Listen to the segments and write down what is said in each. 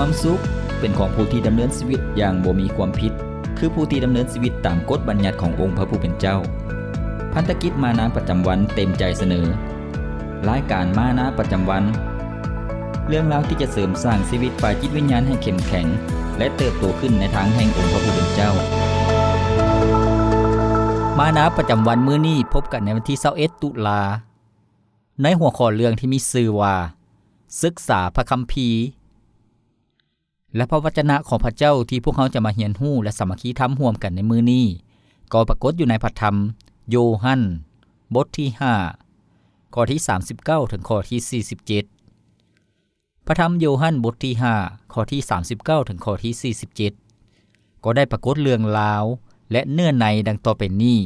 ความสุข เป็นของผู้ที่ดำเนินชีวิตอย่างบ่มีความผิด คือผู้ที่ดำเนินชีวิตตามกฎบัญญัติขององค์พระผู้เป็นเจ้า พันธกิจมานาประจำวันเต็มใจเสนอรายการมานาประจำวัน เรื่องราวที่จะเสริมสร้างชีวิตฝ่ายจิตวิญญาณให้เข้มแข็ง และเติบโตขึ้นในทางแห่งองค์พระผู้เป็นเจ้า มานาประจำวันมื้อนี้พบกันในวันที่21ตุลาในหัวข้อเรื่องที่มีชื่อว่า ศึกษาพระคัมภีร์ และพระวจนะของพระเจ้าที่พวกเขาจะมาเรียนรู้และสามัคคีทำร่วมกันในมือนี้ ก็ปรากฏอยู่ในพระธรรม โยฮัน บทที่ 5 ข้อที่ 39 ถึงข้อที่ 47 พระธรรมโยฮันบทที่ 5 ข้อที่ 39 ถึงข้อที่ 47 ก็ได้ปรากฏเรื่องราว และเนื้อในดังต่อไปนี้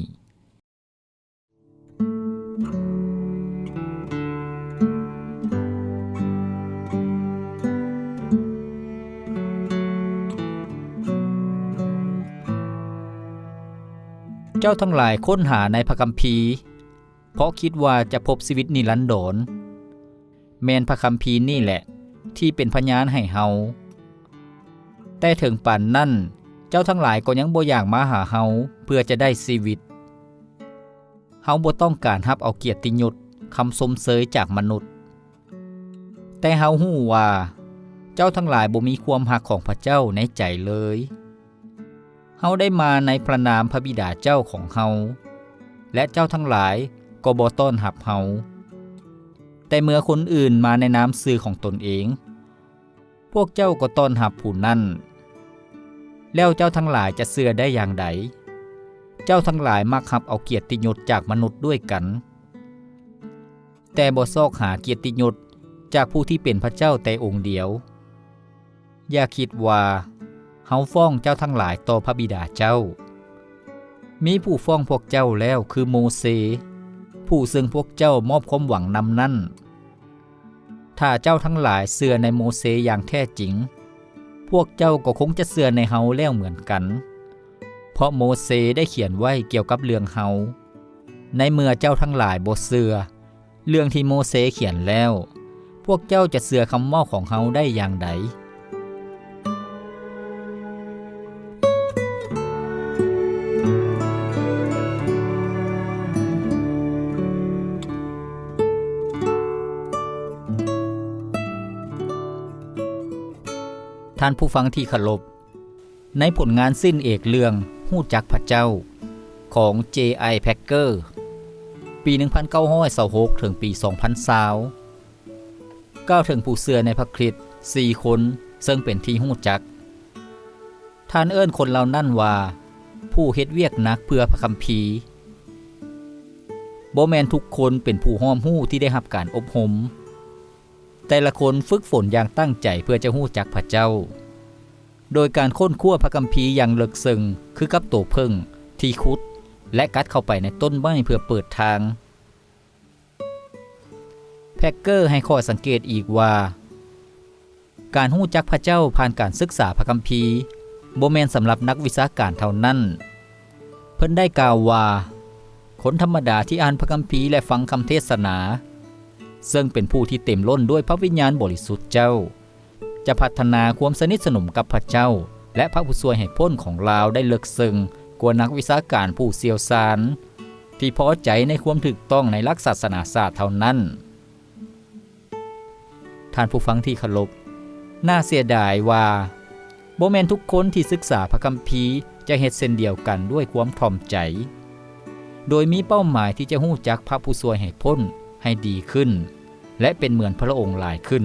เจ้าทั้งหลายค้นหาในพระคัมภีร์ เพราะคิดว่าจะพบชีวิตนิรันดรแมนพระคัมภีร์นี่แหละ ที่เป็นพยานให้เฮาแต่ถึงป่านนั่นเจ้าทั้งหลายก็ยังบ่อยากมาหาเฮาเพื่อจะได้ชีวิตเฮาบ่ต้องการรับเอาเกียรติยศคำสมเสยจากมนุษย์ แต่เฮาฮู้ว่า เจ้าทั้งหลายบ่มีความหักของพระเจ้าในใจเลย เฮาได้มาในพระนามพระบิดาเจ้าของเฮา และเจ้าทั้งหลายก็บ่ต้อนรับเฮา แต่เมื่อคนอื่นมาในนามสื่อของตนเอง พวกเจ้าก็ต้อนรับผู้นั้นแล้วเจ้าทั้งหลายจะเสื่อได้อย่างใด เจ้าทั้งหลายมักหับเอาเกียรติยศจากมนุษย์ด้วยกัน แต่บ่ซอกหาเกียรติยศจากผู้ที่เป็นพระเจ้าแต่องค์เดียว อย่าคิดว่าาฟ้องเจ้าทั้งหลายต่อพระบิดาเจ้า มีผู้ฟ้องพวกเจ้าแล้วคือโมเส ผู้ซึ่งพวกเจ้ามอบความหวังนำนั่น ถ้าเจ้าทั้งหลายเสื่อในโมเสอย่างแท้จริง พวกเจ้าก็คงจะเสื่อในเฮาแล้วเหมือนกัน เพราะโมเสได้เขียนไว้เกี่ยวกับเรื่องเฮา ในเมื่อเจ้าทั้งหลายบ่เสื่อเรื่องที่โมเสเขียนแล้ว พวกเจ้าจะเสื่อคำเมาของเฮาได้อย่างใด ท่านผู้ฟังที่เคารพในผลงานสิ้นเอกเรื่องหู้จักพระเจ้าของ J.I. Packer ปี 1926ถึงปี 2020ก้าวถึงผู้เสือในพระคริสต์4คนซึ่งเป็นที่หู้จัก ท่านเอิ้นคนเหล่านั่นว่า ผู้เฮ็ดเวียกนักเพื่อพระคัมภีร์บ่แมนทุกคนเป็นผู้ห้อมหู้ที่ได้รับการอบรม แต่ละคนฝึกฝนอย่างตั้งใจเพื่อจะหู้จักพระเจ้า โดยการค้นคว้าพระคัมภีร์อย่างลึกซึ้งคือกับตัวเพิ่ง ที่คุด และกัดเข้าไปในต้นไม้เพื่อเปิดทาง แพ็กเกอร์ให้ข้อสังเกตอีกว่า การหู้จักพระเจ้าผ่านการศึกษาพระคัมภีร์บ่แม่นสำหรับนักวิชาการเท่านั้น เพิ่นได้กล่าวว่าคนธรรมดาที่อ่านพระคัมภีร์และฟังคำเทศนา ซึ่งเป็นผู้ที่เต็มล้นด้วยพระวิญญาณบริสุทธิ์เจ้า จะพัฒนาความสนิทสนมกับพระเจ้า และพระผู้ช่วยให้พ้นของลาวได้เลิกซึ้งกว่านักวิชาการผู้เชี่ยวชาญที่พอใจในความถูกต้องในลักศาสนาศาสตร์เท่านั้น ท่านผู้ฟังที่เคารพน่าเสียดายว่าบ่แม่นทุกคนที่ศึกษาพระคัมภีร์จะเฮ็ดเส้นเดียวกันด้วยความถ่อมใจ โดยมีเป้าหมายที่จะหู้จักพระผู้ช่วยให้พ้น ให้ดีขึ้น และเป็นเหมือนพระองค์หลายขึ้น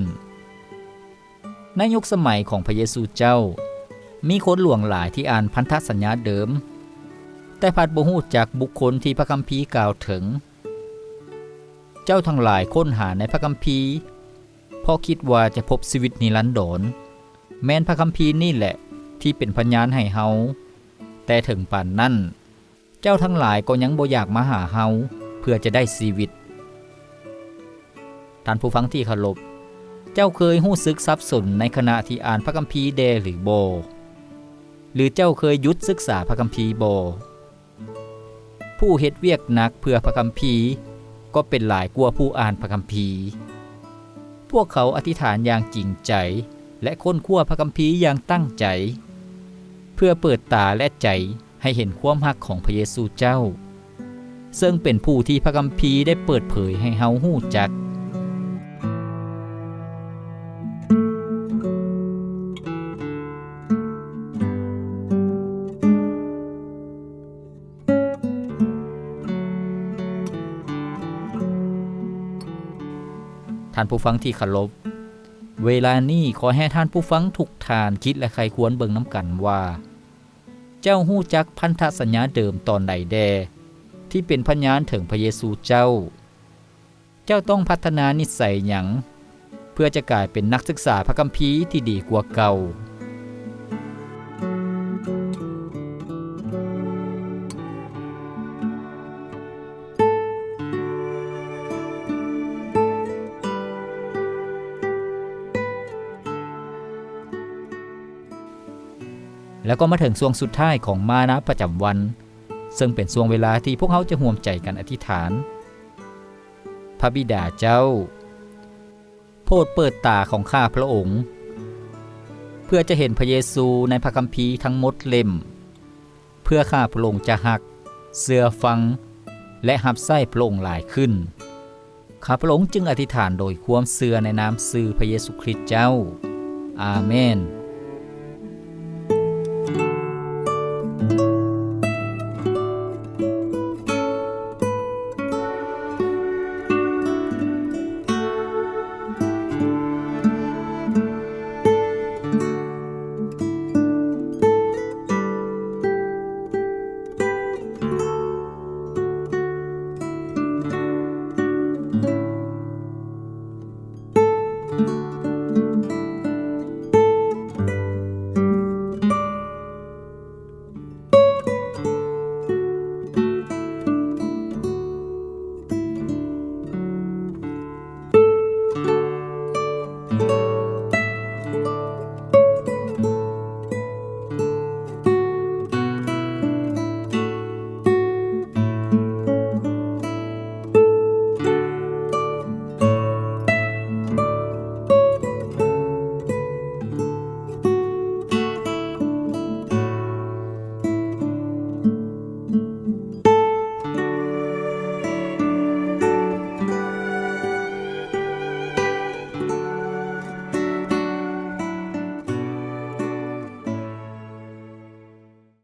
ในยุคสมัยของพระเยซูเจ้า มีคนหลวงหลายที่อ่านพันธสัญญาเดิม แต่พัดบ่ฮู้จักบุคคลที่พระคัมภีร์กล่าวถึง เจ้าทั้งหลายค้นหาในพระคัมภีร์เพราะคิดว่าจะพบชีวิตนิรันดรแม้นพระคัมภีร์นี่แหละที่เป็นพยานให้เฮาแต่ถึงป่านนั้น เจ้าทั้งหลายก็ยังบ่อยากมาหาเฮาเพื่อจะได้ชีวิต ท่านผู้ฟังที่เคารพ เจ้าเคยหู้สึกสับสนในขณะที่อ่านพระคัมภีร์เดหรือโบ หรือเจ้าเคยยุดศึกษาพระคัมภีร์โบ ผู้เฮ็ดเวียกหนักเพื่อพระคัมภีร์ก็เป็นหลายกว่าผู้อ่านพระคัมภีร์ พวกเขาอธิษฐานอย่างจริงใจ และค้นคว้าพระคัมภีร์อย่างตั้งใจ เพื่อเปิดตาและใจให้เห็นความหักของพระเยซูเจ้า ซึ่งเป็นผู้ที่พระคัมภีร์ได้เปิดเผยให้เฮาฮู้จัก ท่านผู้ฟังที่เคารพ เวลานี้ขอให้ท่านผู้ฟังทุกทานคิดและใครควรเบิ่งน้ำกันว่า เจ้าหู้จักพันธสัญญาเดิมตอนใดแด ที่เป็นพยานถึงพระเยซูเจ้า เจ้าต้องพัฒนานิสัยหยังเพื่อจะกลายเป็นนักศึกษาพระคัมภีร์ที่ดีกว่าเก่า แล้วก็มาถึงช่วงสุดท้ายของมานะประจำวัน ซึ่งเป็นช่วงเวลาที่พวกเขาจะห่วมใจกันอธิษฐาน พระบิดาเจ้าโปรดเปิดตาของข้าพระองค์ เพื่อจะเห็นพระเยซูในพระคัมภีร์ทั้งหมดเล่ม เพื่อข้าพระองค์จะหัก เสือฟัง และหับไส้พระองค์หลายขึ้นข้าพระองค์จึงอธิษฐานโดยความเสื่อในนามสื่อพระเยซูคริสต์เจ้า อาเมน